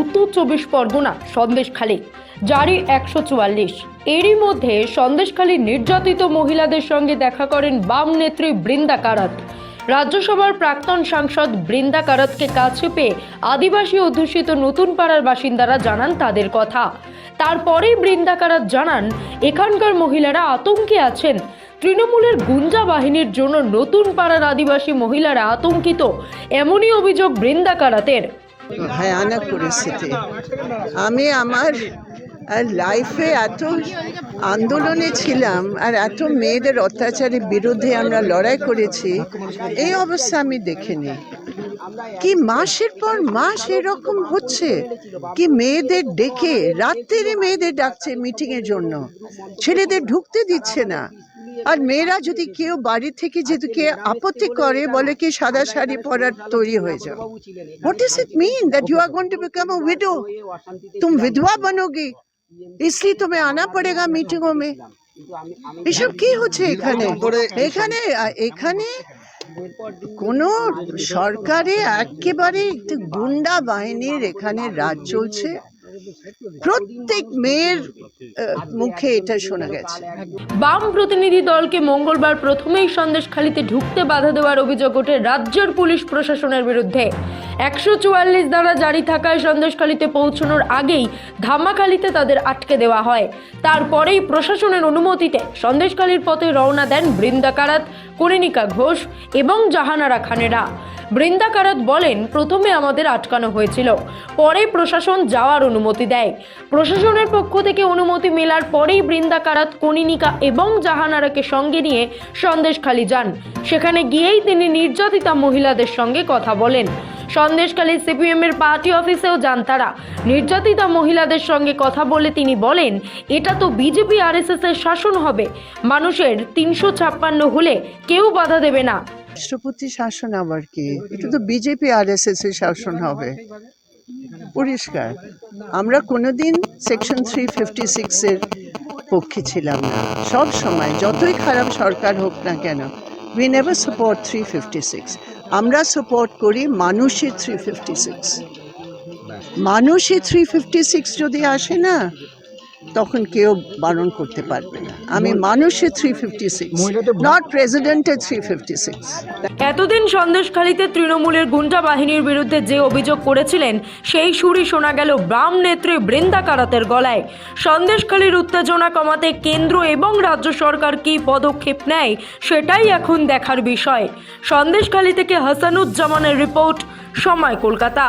উত্তর চব্বিশ পরগনা, সন্দেশখালী। জারি একশো চুয়াল্লিশ। এরই মধ্যে সন্দেশখালী নির্যাতিত মহিলাদের সঙ্গে দেখা করেন বাম নেত্রী বৃন্দা কারাত। রাজ্যসভার প্রাক্তন সাংসদ বৃন্দা কারাতকে কাছে পেয়ে আদিবাসী অধ্যুষিত নতুন পাড়ার বাসিন্দারা জানান তাদের কথা। তারপরেই বৃন্দা কারাত জানান, এখানকার মহিলারা আতঙ্কে আছেন। তৃণমূলের গুঞ্জা বাহিনীর জন্য নতুন পাড়ার আদিবাসী মহিলারা আতঙ্কিত। এমনই অভিযোগ বৃন্দা কারাতের। ভয়ানক পরিস্থিতি। আমি আমার লাইফে এত আন্দোলনে ছিলাম, আর এত মেয়েদের অত্যাচারের বিরুদ্ধে আমরা লড়াই করেছি, এই অবস্থা আমি দেখিনি। কি মাসের পর মাস এরকম হচ্ছে? কি মেয়েদের ডেকে, রাত্রে মেয়েদের ডাকছে মিটিংয়ের জন্য। ছেলেদের ঢুকতে দিচ্ছে না। আর মেয়েরা যদি কেউ বাড়ি থেকে যদি কে আপত্তি করে বলে কি সাদা শাড়ি পরার তৈরি হয়ে যাও What does it mean that you are going to become a widow? तुम विधवा बनोगी इसलिए तुम्हें आना पड़ेगा मीटिंगों में এসব কি হচ্ছে এখানে এখানে এখানে কোনো সরকারে একেবারে একটু গুন্ডা বাহিনীর এখানে রাজ চলছে প্রত্যেক মেয়ের মুখে এটা শোনা গেছে। বাম প্রতিনিধি দলকে মঙ্গলবার প্রথমেই সন্দেশখালিতে ঢুকতে বাধা দেওয়ার অভিযোগ ওঠে রাজ্যের পুলিশ প্রশাসনের বিরুদ্ধে। একশো চুয়াল্লিশ দ্বারা জারি থাকায় সন্দেশখালিতে পৌঁছানোর আগেই ধামাখালিতে তাদের আটকে দেওয়া হয়। তারপরেই প্রশাসনের অনুমতিতে সন্দেশখালির পথে রওনা দেন বৃন্দা কারাত ঘোষ এবং জাহানারা খানেরা। বৃন্দা কারাত বলেন, প্রথমে আমাদের আটকানো হয়েছিল, পরে প্রশাসন যাওয়ার অনুমতি দেয়। প্রশাসনের পক্ষ থেকে অনুমতি মেলার পরেই বৃন্দা কারাত কনিনিকা এবং জাহানারাকে সঙ্গে নিয়ে সন্দেশখালি যান। সেখানে গিয়েই তিনি নির্যাতিতা মহিলাদের সঙ্গে কথা বলেন। সন্দেশখালী সিপিএম এর পার্টি অফিসেও যান তারা। নির্যাতিতা মহিলাদের সঙ্গে কথা বলে তিনি বলেন, এটা তো বিজেপি আরএসএস এর শাসন হবে। মানুষের তিনশো ছাপ্পান্ন হলে কেউ বাধা দেবে না। রাষ্ট্রপতি শাসন আবার কি? এটা তো বিজেপি আর এস এস এর শাসন হবে। পরিষ্কার। আমরা কোনোদিন সেকশন থ্রি ফিফটি সিক্সের পক্ষে ছিলাম না। সব সময় যতই খারাপ সরকার হোক না কেন we never support three fifty six আমরা সাপোর্ট করি মানুষের থ্রি ফিফটি সিক্স মানুষই থ্রি ফিফটি সিক্স যদি আসে না তখন কেউ বারণ করতে পারবে না। আমি মানুষের থ্রি ফিফটি সিক্স নট প্রেসিডেন্টের থ্রি ফিফটি সিক্স এতদিন সন্দেশখালীতে তৃণমূলের গুন্ডা বাহিনীর বিরুদ্ধে যে অভিযোগ করেছিলেন সেই সুরই শোনা গেল বাম নেত্রী বৃন্দা কারাতের গলায়। সন্দেশখালীর উত্তেজনা কমাতে কেন্দ্র এবং রাজ্য সরকার কী পদক্ষেপ নেয় সেটাই এখন দেখার বিষয়। সন্দেশখালী থেকে হাসানুজ্জামানের রিপোর্ট সময় কলকাতা।